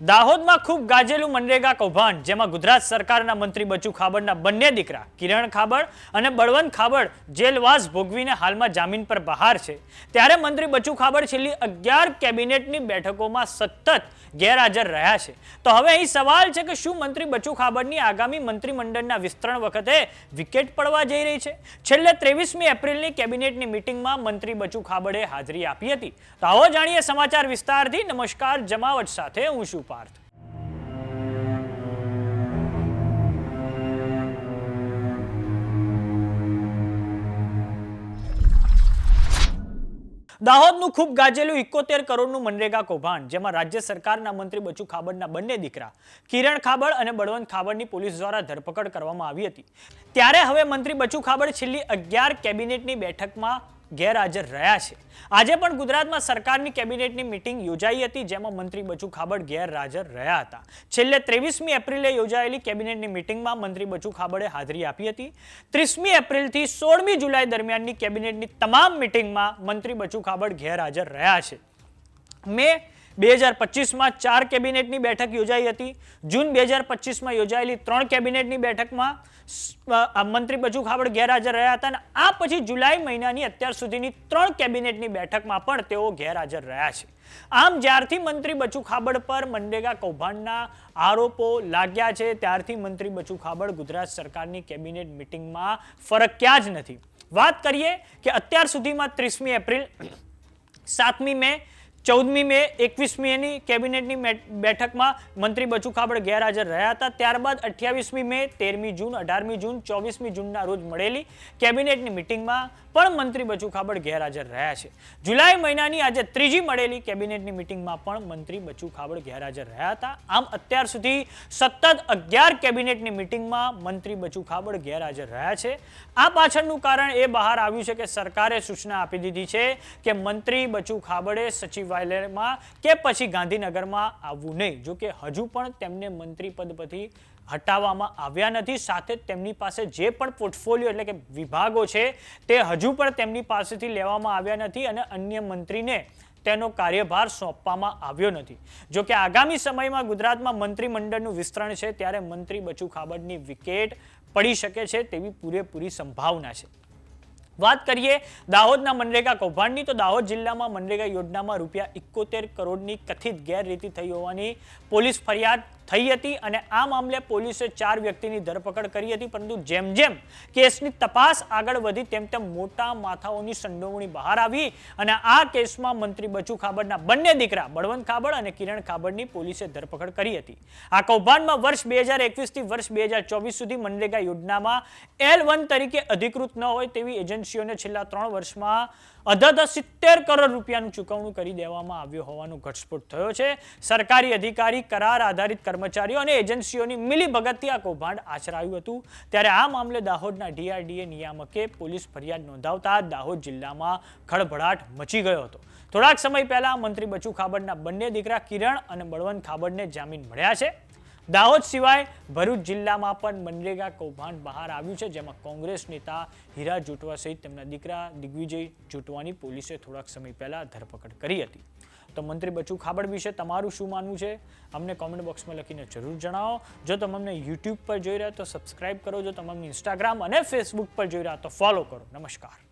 દાહોદમાં ખૂબ ગાજેલું મનરેગા કૌભાંડ, જેમાં ગુજરાત સરકારના મંત્રી બચુ ખાબડના બંને દીકરા, કિરણ ખાબડ અને બળવંત ખાબડ, જેલવાસ ભોગવીને હાલમાં જામીન પર બહાર છે. ત્યારે મંત્રી બચુ ખાબડ છેલ્લી અગિયાર કેબિનેટની બેઠકોમાં સતત ગેરહાજર રહ્યા છે. તો હવે અહીં સવાલ છે કે શું મંત્રી બચુ ખાબડની આગામી મંત્રીમંડળના વિસ્તરણ વખતે વિકેટ પડવા જઈ રહી છે? છેલ્લે ત્રેવીસમી એપ્રિલની કેબિનેટની મિટિંગમાં મંત્રી બચુ ખાબડે હાજરી આપી હતી. તો આવો જાણીએ સમાચાર વિસ્તારથી. નમસ્કાર, જમાવટ સાથે હું છું પાર્થ. દાહોદનું ખૂબ ગાજેલું ઇકોતેર કરોડનું મનરેગા કૌભાંડ, જેમાં રાજ્ય સરકારના મંત્રી બચુ ખાબડના બંને દીકરા, કિરણ ખાબડ અને બળવંત ખાબડની પોલીસ દ્વારા ધરપકડ કરવામાં આવી હતી. ત્યારે હવે મંત્રી બચુ ખાબડ છેલ્લી અગિયાર કેબિનેટની બેઠકમાં ગેરહાજર રહ્યા છે. આજે પણ ગુજરાતમાં સરકારની કેબિનેટની મિટિંગ યોજાઈ હતી, જેમાં મંત્રી બચુ ખાબડ ગેરહાજર રહ્યા હતા. છેલ્લે ત્રેવીસમી એપ્રિલે યોજાયેલી કેબિનેટની મિટિંગમાં મંત્રી બચુ ખાબડે હાજરી આપી હતી. ત્રીસમી એપ્રિલથી સોળમી જુલાઈ દરમિયાનની કેબિનેટની તમામ મિટિંગમાં મંત્રી બચુ ખાબડ ગેરહાજર રહ્યા છે. મે બે હજાર પચીસમાં ચાર કેબિનેટની બેઠક યોજાઈ હતી. જૂન બે હજાર પચીસમાં યોજાયેલી ત્રણ કેબિનેટની બેઠકમાં મંત્રી બચુ ખાબડ ગેરહાજર રહ્યા હતા અને આ પછી જુલાઈ મહિનાની અત્યાર સુધીની ત્રણ કેબિનેટની બેઠકમાં પણ તેઓ ગેરહાજર રહ્યા છે. આમ જ્યારથી મંત્રી બચુ ખાબડ પર મનરેગા કૌભાંડના આરોપો લાગ્યા છે, ત્યારથી મંત્રી બચુ ખાબડ ગુજરાત સરકારની કેબિનેટ મિટિંગમાં ફરક્યા જ નથી. વાત કરીએ કે અત્યાર સુધીમાં ત્રીસમી એપ્રિલ, સાતમી મે ચૌદમી મે એકવીસમી એની કેબિનેટની બેઠકમાં મંત્રી બચુ ખાબડ ગેરહાજર રહ્યા હતા. ત્યારબાદ અઠ્યાવીસમી મે, તેરમી જૂન, અઢારમી જૂન, ચોવીસમી જૂનના રોજ મળેલી કેબિનેટની મિટિંગમાં પણ મંત્રી બચુ ખાબડ ગેરહાજર રહ્યા છે. જુલાઈ મહિનાની આજે ત્રીજી મળેલી કેબિનેટની મિટિંગમાં પણ મંત્રી બચુ ખાબડ ગેરહાજર રહ્યા હતા. આમ અત્યાર સુધી સતત અગિયાર કેબિનેટની મિટિંગમાં મંત્રી બચુ ખાબડ ગેરહાજર રહ્યા છે. આ પાછળનું કારણ એ બહાર આવ્યું છે કે સરકારે સૂચના આપી દીધી છે કે મંત્રી બચુ ખાબડે સચિવાલયમાં કે પછી ગાંધીનગરમાં આવવું નહીં. જો કે હજુ પણ તેમને મંત્રી પદ પરથી હટાવવામાં આવ્યા નથી. સાથે તેમની પાસે જે પણ પોર્ટફોલિયો એટલે કે વિભાગો છે, તે હજુ પણ તેમની પાસેથી લેવામાં આવ્યા નથી અને અન્ય મંત્રીને તેનો કાર્યભાર સોંપવામાં આવ્યો નથી. જો કે આગામી સમયમાં ગુજરાતમાં મંત્રીમંડળનું વિસ્તરણ છે, ત્યારે મંત્રી બચુ ખાબડની વિકેટ પડી શકે છે તેવી પૂરેપૂરી સંભાવના છે. વાત કરીએ દાહોદના મનરેગા કૌભાંડની, તો દાહોદ જિલ્લામાં મનરેગા યોજનામાં રૂપિયા ઇકોતેર કરોડની કથિત ગેરરીતિ થઈ હોવાની પોલીસ ફરિયાદ થઈ હતી અને આ મામલે પોલીસે ચાર વ્યક્તિની ધરપકડ કરી હતી, પરંતુ જેમ જેમ કેસની તપાસ આગળ વધી, તેમ તેમ મોટા માથાઓની સંડોવણી બહાર આવી અને આ કેસમાં મંત્રી બચુ ખાબડના બંને દીકરા, બળવંત ખાબડ અને કિરણ ખાબડની પોલીસે ધરપકડ કરી હતી. આ કૌભાંડમાં વર્ષ બે હજાર એકવીસથી વર્ષ બે હજાર ચોવીસ સુધી મનરેગા યોજનામાં એલ વન તરીકે અધિકૃત ન હોય તેવી એજન્સીઓને છેલ્લા ત્રણ વર્ષમાં અધધ સિત્તેર કરોડ રૂપિયાનું ચૂકવણું કરી દેવામાં આવ્યું હોવાનો ઘટસ્ફોટ થયો છે. સરકારી અધિકારી, કરાર આધારિત કર્મચારીઓ અને એજન્સીઓની મિલીભગતથી આ કૌભાંડ આચરાયું હતું. ત્યારે આ મામલે દાહોદના ડીઆરડીએ નિયામકે પોલીસ ફરિયાદ નોંધાવતા દાહોદ જિલ્લામાં ખળભળાટ મચી ગયો હતો. થોડાક સમય પહેલા મંત્રી બચુ ખાબડના બંને દીકરા કિરણ અને બળવંત ખાબડને જામીન મળ્યા છે. દાહોદ સિવાય ભરૂચ જિલ્લામાં પણ મનરેગા કૌભાંડ બહાર આવ્યું છે, જેમાં કોંગ્રેસ નેતા હીરા જોટવા સહિત તેમના દીકરા દિગ્વિજય જોટવાની પોલીસે થોડાક સમય પહેલા ધરપકડ કરી હતી. તો મંત્રી બચુ ખાબડ વિશે તમારું શું માનવું છે? અમને કોમેન્ટ બોક્સમાં લખીને જરૂર જણાવો. જો તમે યુટ્યુબ પર જોઈ રહ્યા તો સબસ્ક્રાઇબ કરો. જો તમે અમને ઇન્સ્ટાગ્રામ અને ફેસબુક પર જોઈ રહ્યા તો ફોલો કરો. નમસ્કાર.